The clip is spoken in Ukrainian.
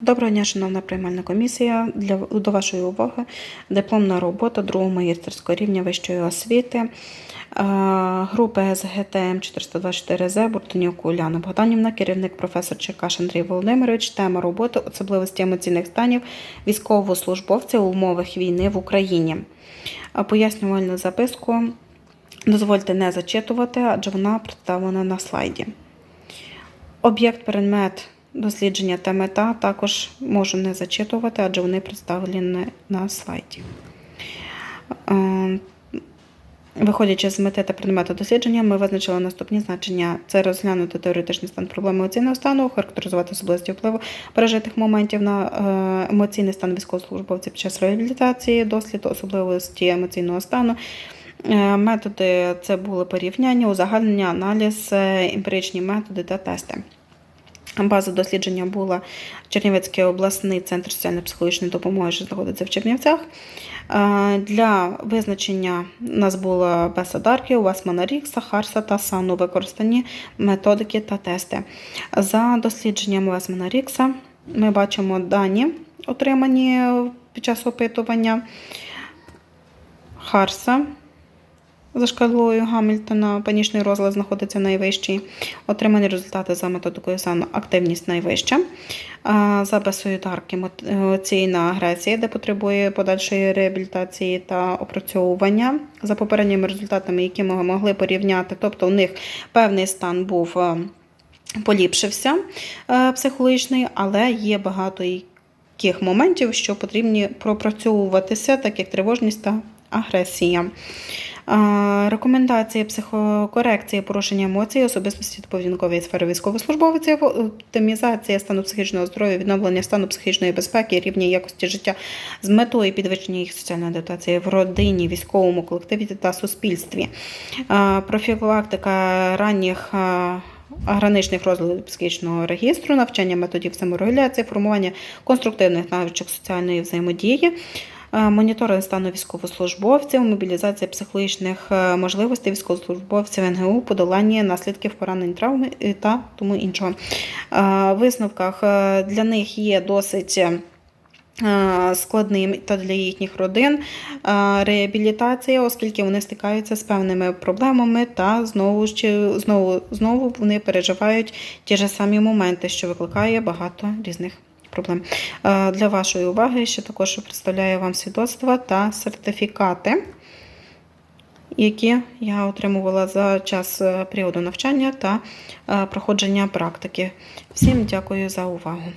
Доброго дня, шановна приймальна комісія. Для до вашої уваги дипломна робота другого магістерського рівня вищої освіти е, групи СГТМ 424 з Буртонюк Уляна Богданівна, керівник професор Черкаш Андрій Володимирович. Тема роботи особливості емоційних станів військовослужбовців у умовах війни в Україні. Е, Пояснювальну записку дозвольте не зачитувати, адже вона представлена на слайді. Об'єкт, предмет дослідження та мета також можу не зачитувати, адже вони представлені на слайді. Е, Виходячи з мети та предмету дослідження, ми визначили наступні значення: це розглянути теоретичний стан проблеми емоційного стану, характеризувати особливості впливу пережитих моментів на е, емоційний стан військовослужбовців під час реабілітації, дослід особливості емоційного стану. Е, Методи це були порівняння, узагальнення, аналіз, емпіричні методи та тести. База дослідження була Чернівецький обласний центр соціально-психологічної допомоги, що знаходиться в Чернівцях. Е, Для визначення у нас була Беса Дарків, Васмана Рікса, Харса та Сану використані методики та тести. За дослідженням Весмана Рікса ми бачимо дані, отримані під час опитування Харса. За шкалою Гамільтона панічний розлад знаходиться найвищий. Отримані результати за методикою САН активність найвища. За бесою емоційна агресія, де потребує подальшої реабілітації та опрацьовування. За попередніми результатами, які ми могли порівняти, тобто у них певний стан був поліпшився е, психологічний, але є багато яких моментів, що потрібні пропрацьовуватися, так як тривожність та агресія. Рекомендації психокорекції порушення емоцій, особистості та поведінкової сфери військовослужбовців, оптимізація стану психічного здоров'я, відновлення стану психічної безпеки, рівня якості життя з метою підвищення їх соціальної адаптації в родині, військовому колективі та суспільстві. Профілактика ранніх Граничних розладів психічного регістру, навчання методів саморегуляції, формування конструктивних навичок соціальної взаємодії, моніторинг стану військовослужбовців, мобілізація психологічних е, можливостей військовослужбовців НГУ, подолання наслідків поранень травми та тому іншого. Е, висновках е, для них є досить. е, Складним та для їхніх родин е, реабілітація, оскільки вони стикаються з певними проблемами, та знову знову знову вони переживають ті ж самі моменти, що викликає багато різних проблем. Е, Для вашої уваги ще також представляю вам свідоцтва та сертифікати, які я отримувала за час е, періоду навчання та е, проходження практики. Всім дякую за увагу.